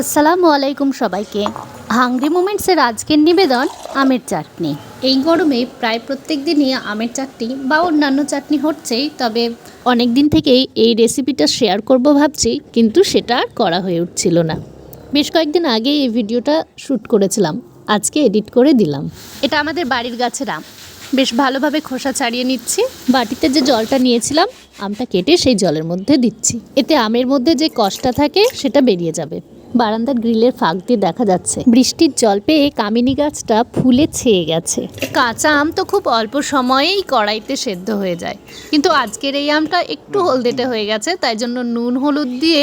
আসসালামু আলাইকুম সবাইকে। হাংরি মোমেন্টসের আজকের নিবেদন আমের চাটনি। এই গরমে প্রায় প্রত্যেক দিনই আমের চাটনি বা অন্যান্য চাটনি হচ্ছেই তবে অনেক দিন থেকেই এই রেসিপিটা শেয়ার করব ভাবছি কিন্তু সেটা আর করা হয়ে উঠছিল না। বেশ কয়েকদিন আগে এই ভিডিওটা শ্যুট করেছিলাম আজকে এডিট করে দিলাম। এটা আমাদের বাড়ির গাছের আম। বেশ ভালোভাবে খোসা ছাড়িয়ে নিচ্ছি। বাটিতে যে জলটা নিয়েছিলাম আমটা কেটে সেই জলের মধ্যে দিচ্ছি। এতে আমের মধ্যে যে কষটা থাকে সেটা বেরিয়ে যাবে। বারান্দার গ্রিলের ফাঁক দিয়ে দেখা যাচ্ছে। বৃষ্টির জল পেয়ে কামিনী গাছটা ফুলে ছেয়ে গেছে। কাঁচা আম তো খুব অল্প সময়েই কড়াইতে সেদ্ধ হয়ে যায়। কিন্তু আজকের এই আমটা একটু হলদেটে হয়ে গেছে তাই জন্য নুন হলুদ দিয়ে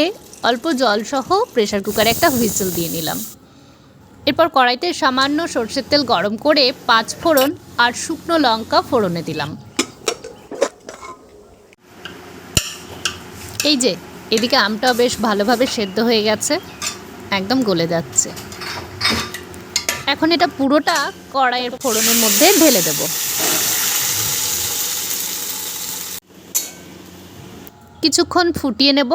অল্প জল সহ প্রেশার কুকারে একটা হুইসেল দিয়ে নিলাম। এরপর কড়াইতে সামান্য সর্ষের তেল গরম করে পাঁচ ফোড়ন আর শুকনো লঙ্কা ফোড়নে দিলাম। এই যে এদিকে আমটাও বেশ ভালোভাবে সেদ্ধ হয়ে গেছে। একদম গলে যাচ্ছে। এখন এটা পুরোটা কড়াইয়ের ফোড়নের মধ্যে ঢেলে দেব। কিছুক্ষণ ফুটিয়ে নেব।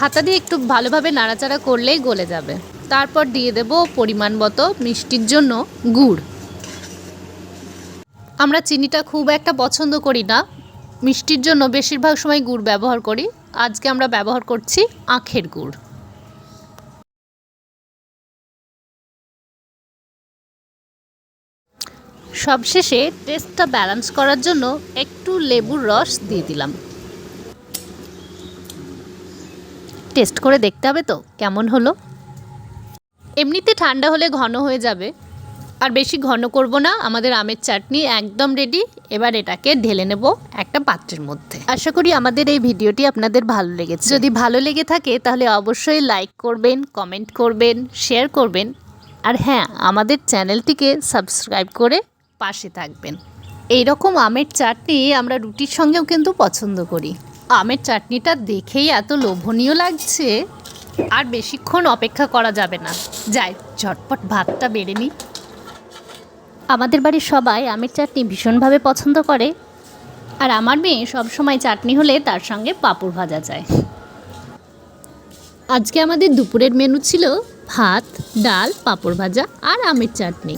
হাতা দিয়ে একটু ভালোভাবে নাড়াচাড়া করলেই গলে যাবে। তারপর দিয়ে দেব পরিমাণ মতো মিষ্টির জন্য গুড়। আমরা চিনিটা খুব একটা পছন্দ করি না। মিষ্টির জন্য বেশিরভাগ সময় গুড় ব্যবহার করি। আজকে আমরা ব্যবহার করছি আখের গুড়। সবশেষে টেস্টটা ব্যালেন্স করার জন্য একটু লেবুর রস দিয়ে দিলাম। টেস্ট করে দেখতে হবে তো, কেমন হলো? এমনিতে ঠান্ডা হলে ঘন হয়ে যাবে। আর বেশি ঘন করব না, আমাদের আমের চাটনি একদম রেডি এবার এটাকে ঢেলে নেব একটা পাত্রের মধ্যে। আশা করি আমাদের এই ভিডিওটি আপনাদের ভালো লেগেছে। যদি ভালো লেগে থাকে, তাহলে অবশ্যই লাইক করবেন কমেন্ট করবেন শেয়ার করবেন। আর হ্যাঁ আমাদের চ্যানেলটিকে সাবস্ক্রাইব করে পাশে থাকবেন। এই রকম আমের চাটনি আমরা রুটির সঙ্গেও কিন্তু পছন্দ করি। আমের চাটনিটা দেখেই এত লোভনীয় লাগছে, আর বেশিক্ষণ অপেক্ষা করা যাবে না। যাই, ঝটপট ভাতটা বেড়ে নিই। আমাদের বাড়ির সবাই আমের চাটনি ভীষণভাবে পছন্দ করে, আর আমার মেয়ে সবসময় চাটনি হলে তার সঙ্গে পাঁপড় ভাজা যায় আজকে আমাদের দুপুরের মেনু ছিল ভাত, ডাল, পাঁপড় ভাজা আর আমের চাটনি।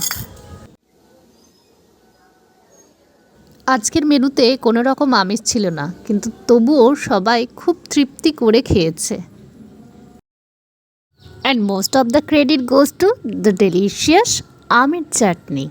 আজকের মেনুতে কোনো রকম আমিষ ছিল না, কিন্তু তবুও সবাই খুব তৃপ্তি করে খেয়েছে। And most of the credit goes to the delicious আমের চাটনি।